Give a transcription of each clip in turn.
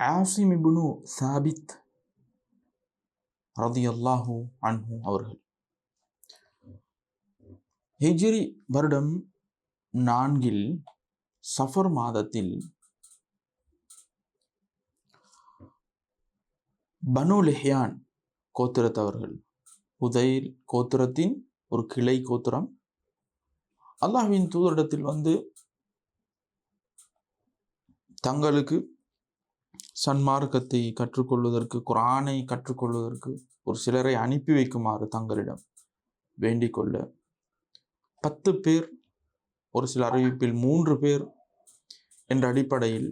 ஆசிம் இபுனு சாபித் ரதியல்லாஹு அன்ஹு அவர்கள். ஹெஜ்ரி வருடம் நான்கில் சஃபர் மாதத்தில் பனு லெஹியான் கோத்திரத்தவர்கள் உதைல் கோத்திரத்தின் ஒரு கிளை கோத்திரம் அல்லாஹ்வின் தூதரிடத்தில் வந்து தங்களுக்கு சன்மார்க்கத்தை கற்றுக்கொள்வதற்கு குரானை கற்றுக்கொள்வதற்கு ஒரு சிலரை அனுப்பி வைக்குமாறு தங்களிடம் வேண்டிக் கொள்ள. பத்து பேர் ஒரு சில அறிவிப்பில் மூன்று பேர் என்ற அடிப்படையில்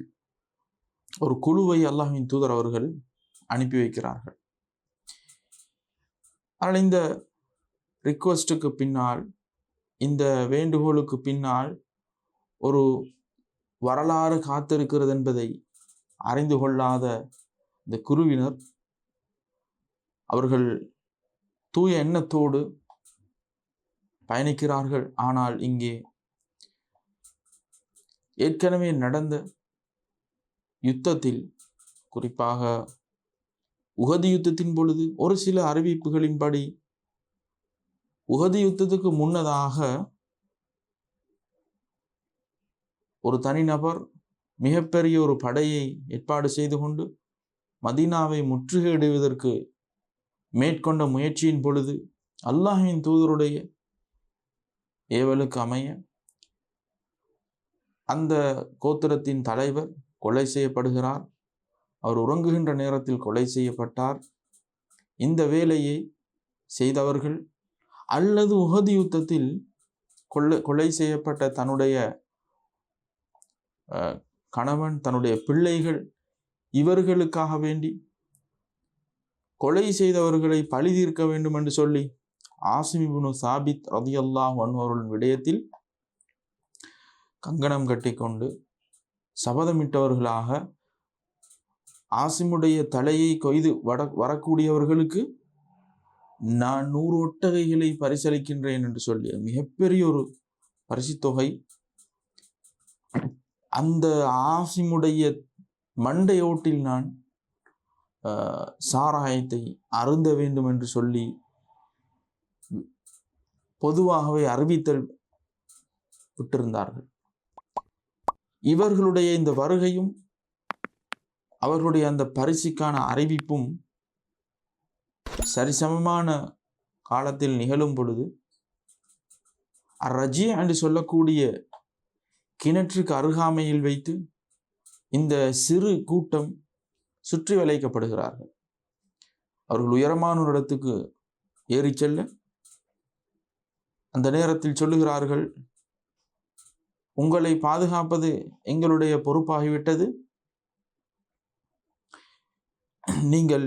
ஒரு குழுவை அல்லாஹின் தூதர் அவர்கள் அனுப்பி வைக்கிறார்கள். ஆனால் இந்த ரிக்வஸ்ட்டுக்கு பின்னால் இந்த வேண்டுகோளுக்கு பின்னால் ஒரு வரலாறு காத்திருக்கிறது என்பதை அறிந்து கொள்ளாத இந்த குருவினர் அவர்கள் தூய எண்ணத்தோடு பயணிக்கிறார்கள். ஆனால் இங்கே ஏற்கனவே நடந்த யுத்தத்தில் குறிப்பாக உகதி யுத்தத்தின் பொழுது ஒரு சில அறிவிப்புகளின்படி உகதி யுத்தத்துக்கு முன்னதாக ஒரு தனிநபர் மிகப்பெரிய ஒரு படையை ஏற்பாடு செய்து கொண்டு மதீனாவை முற்றுகையிடுவதற்கு மேற்கொண்ட முயற்சியின் பொழுது அல்லாஹின் தூதருடைய ஏவலுக்கு அமைய அந்த கோத்திரத்தின் தலைவர் கொலை செய்யப்படுகிறார். அவர் உறங்குகின்ற நேரத்தில் கொலை செய்யப்பட்டார். இந்த வேலையை செய்தவர்கள் அல்லது உகதி யுத்தத்தில் கொள்ளை கொலை செய்யப்பட்ட தன்னுடைய கணவன் தன்னுடைய பிள்ளைகள் இவர்களுக்காக வேண்டி கொலை செய்தவர்களை பழி தீர்க்க வேண்டும் என்று சொல்லி ஆசிமிபுனு சாபித் ரதியல்லாஹ் அவர்களின் விடயத்தில் கங்கணம் கட்டிக்கொண்டு சபதமிட்டவர்களாக ஆசிமுடைய தலையை கொய்து வட வரக்கூடியவர்களுக்கு நான் நூறு ஒட்டகைகளை பரிசளிக்கின்றேன் என்று சொல்லிய மிகப்பெரிய ஒரு பரிசுத்தொகை அந்த ஆசிமுடைய மண்டையோட்டில் நான் சாராயத்தை அருந்த வேண்டும் என்று சொல்லி பொதுவாகவே அறிவித்தல் விட்டிருந்தார்கள். இவர்களுடைய இந்த வருகையும் அவர்களுடைய அந்த பரிசுக்கான அறிவிப்பும் சரிசமமான காலத்தில் நிகழும் பொழுது ரஜி என்று சொல்லக்கூடிய கிணற்றுக்கு அருகாமையில் வைத்து இந்த சிறு கூட்டம் சுற்றி வளைக்கப்படுகிறார்கள். அவர்கள் உயரமான ஒரு இடத்துக்கு ஏறிச் செல்ல அந்த நேரத்தில் சொல்லுகிறார்கள் உங்களை பாதுகாப்பது எங்களுடைய பொறுப்பாகிவிட்டது. நீங்கள்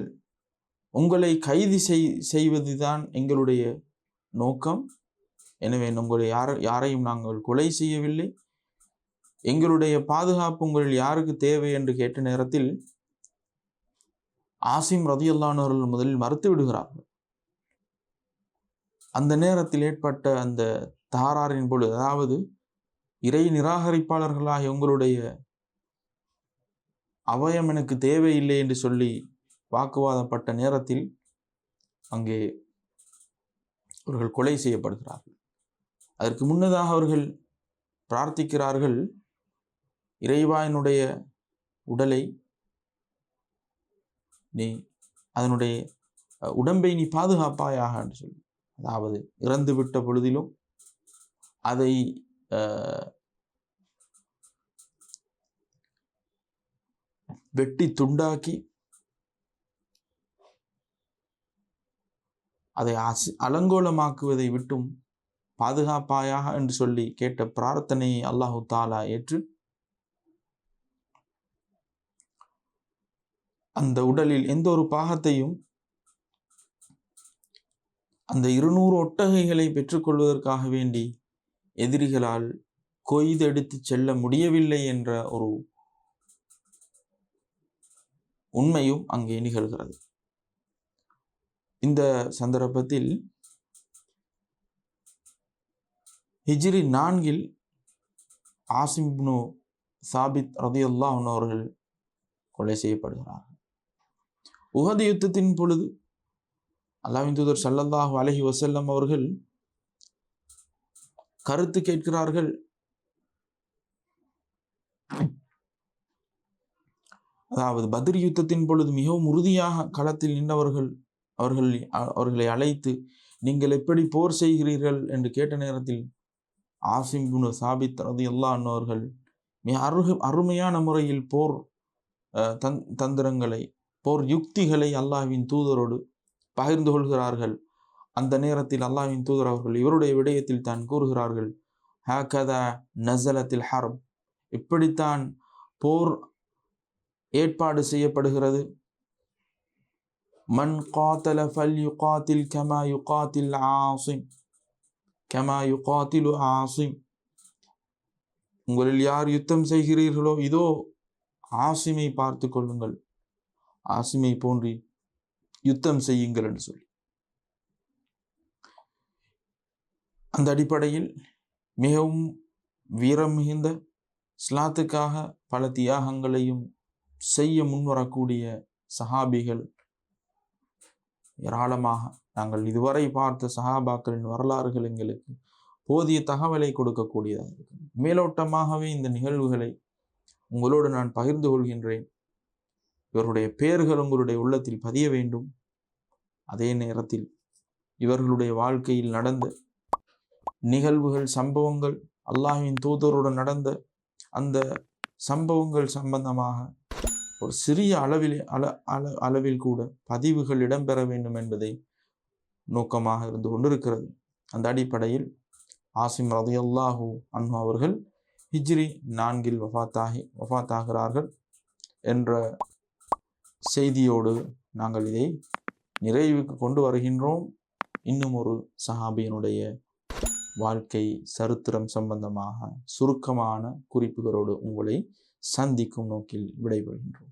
உங்களை கைது செய் செய்வதுதான் எங்களுடைய நோக்கம். எனவே உங்களை யார யாரையும் நாங்கள் கொலை செய்யவில்லை. எங்களுடைய பாதுகாப்பு உங்களில் யாருக்கு தேவை என்று கேட்ட நேரத்தில் ஆசிம் ரதியல்லானவர்கள் முதலில் மறுத்து விடுகிறார்கள். அந்த நேரத்தில் ஏற்பட்ட அந்த தாராரின் பொழுது அதாவது இறை நிராகரிப்பாளர்களாக உங்களுடைய அவயம் எனக்கு தேவையில்லை என்று சொல்லி வாக்குவாதப்பட்ட நேரத்தில் அங்கே அவர்கள் கொலை செய்யப்படுகிறார்கள். அதற்கு முன்னதாக அவர்கள் பிரார்த்திக்கிறார்கள் இறைவாயினுடைய உடலை நீ அதனுடைய உடம்பை நீ பாதுகாப்பாயாக என்று சொல்லி. அதாவது இறந்து விட்ட பொழுதிலும் அதை அஹ், வெட்டி துண்டாக்கி அதை அசி அலங்கோலமாக்குவதை விட்டும் பாதுகாப்பாயாக என்று சொல்லி கேட்ட பிரார்த்தனையை அல்லாஹு தாலா ஏற்று அந்த உடலில் எந்த ஒரு பாகத்தையும் அந்த இருநூறு ஒட்டகைகளை பெற்றுக்கொள்வதற்காக வேண்டி எதிரிகளால் கொய்தெடுத்து செல்ல முடியவில்லை என்ற ஒரு உண்மையும் அங்கே நிகழ்கிறது. இந்த சந்தர்ப்பத்தில் ஹிஜ்ரி நான்கில் ஆசிம்னு சாபித் ரதியுல்லாஹ் அவர்கள் கொலை செய்யப்படுகிறார்கள். உகது யுத்தத்தின் பொழுது அல்லாவின் தூதர் சல்லல்லாஹு அலஹி வசல்லம் அவர்கள் கருத்து கேட்கிறார்கள். அதாவது பத்ர் யுத்தத்தின் பொழுது மிகவும் உறுதியாக களத்தில் நின்றவர்கள் அவர்கள் அவர்களை அழைத்து நீங்கள் எப்படி போர் செய்கிறீர்கள் என்று கேட்ட நேரத்தில் ஆசிம் குனு சாபித் ரதி அல்லா அவர்கள் மிக அருகு அருமையான முறையில் போர் அஹ், தந் தந்திரங்களை போர் யுக்திகளை அல்லாஹ்வின் தூதரோடு பகிர்ந்து கொள்கிறார்கள். அந்த நேரத்தில் அல்லாஹ்வின் தூதர் அவர்கள் இவருடைய விடயத்தில் தான் கூறுகிறார்கள் ஹாகதா நசலத்தில் ஹர்ப். இப்படித்தான் போர் ஏற்பாடு செய்யப்படுகிறது. மன் காத்தல ஃபல் யுகாத்தில் கமா யுகாத்தில் ஆசிம். கமா யுகாத்திலு ஆசிம். உங்களில் யார் யுத்தம் செய்கிறீர்களோ இதோ ஆசிமை பார்த்து கொள்ளுங்கள். ஆசிமை போன்றி யுத்தம் செய்யுங்கள் என்று சொல்லி. அந்த அடிப்படையில் மிகவும் வீரம் மிகுந்த ஸ்லாத்துக்காக பல தியாகங்களையும் செய்ய முன்வரக்கூடிய சஹாபிகள் ஏராளமாக நாங்கள் இதுவரை பார்த்த சஹாபாக்களின் வரலாறுகள் எங்களுக்கு போதிய தகவலை கொடுக்கக்கூடியதாக இருக்கு மேலோட்டமாகவே இந்த நிகழ்வுகளை உங்களோடு நான் பகிர்ந்து கொள்கின்றேன். இவருடைய பெயர்கள் உங்களுடைய உள்ளத்தில் பதிய வேண்டும். அதே நேரத்தில் இவர்களுடைய வாழ்க்கையில் நடந்த நிகழ்வுகள் சம்பவங்கள் அல்லாஹின் தூதருடன் நடந்த அந்த சம்பவங்கள் சம்பந்தமாக ஒரு சிறிய அளவில் அள அள அளவில் கூட பதிவுகள் இடம்பெற வேண்டும் என்பதை நோக்கமாக இருந்து கொண்டிருக்கிறது. அந்த அடிப்படையில் ஆசிம் ரதியல்லாஹு அன்ஹு அவர்கள் ஹிஜ்ரி நான்கில் வஃத்தாகி வஃத்தாகிறார்கள் என்ற செய்தியோடு நாங்கள் இதை நிறைவுக்கு கொண்டு வருகின்றோம். இன்னும் ஒரு சஹாபியினுடைய வாழ்க்கை சரித்திரம் சம்பந்தமாக சுருக்கமான குறிப்புகளோடு உங்களை சந்திக்கும் நோக்கில் விடைபெறுகின்றோம்.